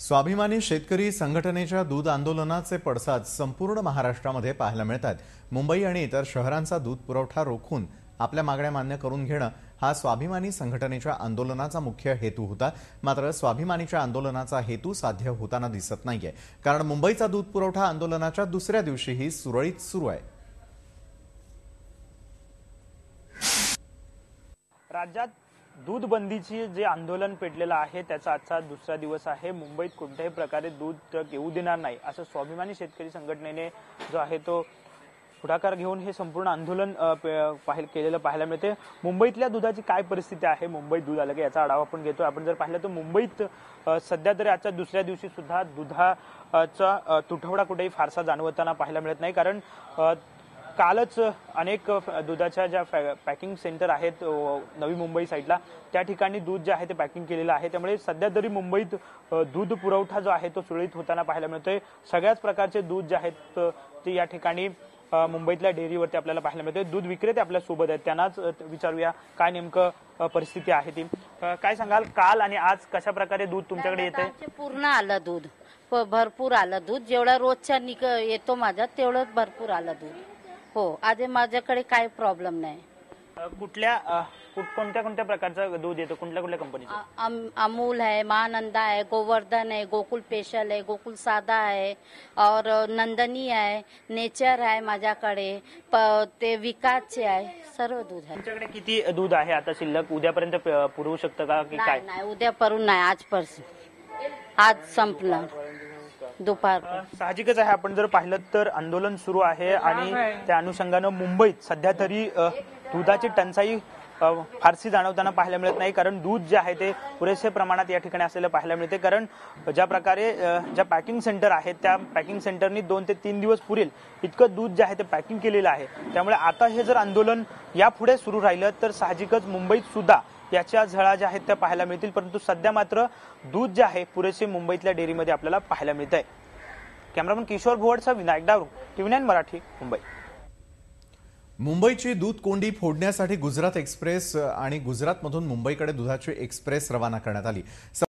स्वाभिमानी शेतकरी संघटनेच्या दूध आंदोलनाचे पडसाद संपूर्ण महाराष्ट्रामध्ये पाहायला मिळतात. मुंबई आणि इतर शहरांचा दूध पुरवठा रोखून आपल्या मागण्या मान्य करून घेणं हा स्वाभिमानी संघटनेच्या आंदोलनाचा मुख्य हेतू होता. मात्र स्वाभिमानीच्या आंदोलनाचा हेतू साध्य होताना दिसत नाहीये. कारण मुंबईचा दूध पुरवठा आंदोलनाच्या दुसऱ्या दिवशीही सुरळीत सुरू आहे. राज्यात दूध बंदीची जे आंदोलन पेटलेलं आहे त्याचा आजचा दुसरा दिवस आहे. मुंबईत कोणत्याही प्रकारे दूध ट्रक येऊ देणार नाही असं स्वाभिमानी शेतकरी संघटनेने जो आहे तो पुढाकार घेऊन हे संपूर्ण आंदोलन पे- पाहिल केलेलं पाहायला मिळते. मुंबईतल्या दुधाची काय परिस्थिती आहे? मुंबईत दूध आलं की? याचा आढावा आपण घेतो आपण जर पाहिलं तर मुंबईत सध्या तरी आजच्या दुसऱ्या दिवशी सुद्धा दुधाचा तुटवडा कुठेही फारसा जाणवताना पाहायला मिळत नाही. कारण कालच अनेक दुधाच्या ज्या पॅकिंग सेंटर आहेत नवी मुंबई साईडला त्या ठिकाणी दूध जे आहे ते पॅकिंग केलेलं आहे. त्यामुळे सध्या तरी मुंबईत दूध पुरवठा जो आहे तो सुरळीत होताना पाहायला मिळतोय. सगळ्याच प्रकारचे दूध जे आहेत ते या ठिकाणी मुंबईतल्या डेअरीवरती आपल्याला पाहायला मिळते दूध विक्रेते आपल्यासोबत आहेत. त्यांनाच विचारूया काय नेमकं परिस्थिती आहे ती. काय सांगाल? काल आणि आज कशा प्रकारे दूध तुमच्याकडे येत आहे पूर्ण आलं दूध. भरपूर आलं दूध. जेवढा रोजच्या निक येतो माझा तेवढं भरपूर आलं दूध. हो आज माझ्याकडे काही प्रॉब्लेम नाही. अ, कुठल्या अ, कुठ- कोणत्या कोणत्या प्रकारचं दूध येतं? कुठल्या कुठल्या कंपनीचं अम- अमूल है महानंदा है गोवर्धन है गोकुल स्पेशल है गोकुल सादा है और नंदनी आहे नेचर आहे माझ्याकडे प- ते विकासचे आहे सर्व दूध आहे. तुमच्याकडे किती दूध आहे आता शिल्लक? उद्यापर्यंत प- पुरवू शकतं का की काय? नाही नाही उद्या परून नाही आजपासून आज संपलं दुपार. साहजिकच आहे. आपण जर पाहिलं तर आंदोलन सुरू आहे आणि त्या अनुषंगानं मुंबईत सध्या तरी दुधाची टंचाई फारशी जाणवताना पाहायला मिळत नाही. कारण दूध जे आहे ते पुरेसे प्रमाणात या ठिकाणी असलेलं पाहायला मिळते. कारण ज्या प्रकारे ज्या पॅकिंग सेंटर आहेत त्या पॅकिंग सेंटरनी दोन ते तीन दिवस पुरेल. इतकं दूध जे आहे ते पॅकिंग केलेलं आहे. त्यामुळे आता हे जर आंदोलन यापुढे सुरू राहिलं तर साहजिकच मुंबईत सुद्धा याच्या झळा ज्या आहेत त्या पाहायला मिळतील. परंतु सध्या मात्र दूध जे आहे पुरेसे मुंबईतल्या डेअरीमध्ये आपल्याला पाहायला मिळत आहे कॅमेरामन किशोर भुवडचा विनायक डारू टीव्ही नाईन मराठी मुंबई. मुंबईची दूध कोंडी फोडण्यासाठी गुजरात एक्सप्रेस आणि गुजरातमधून मुंबईकडे दुधाची एक्सप्रेस रवाना करण्यात आली.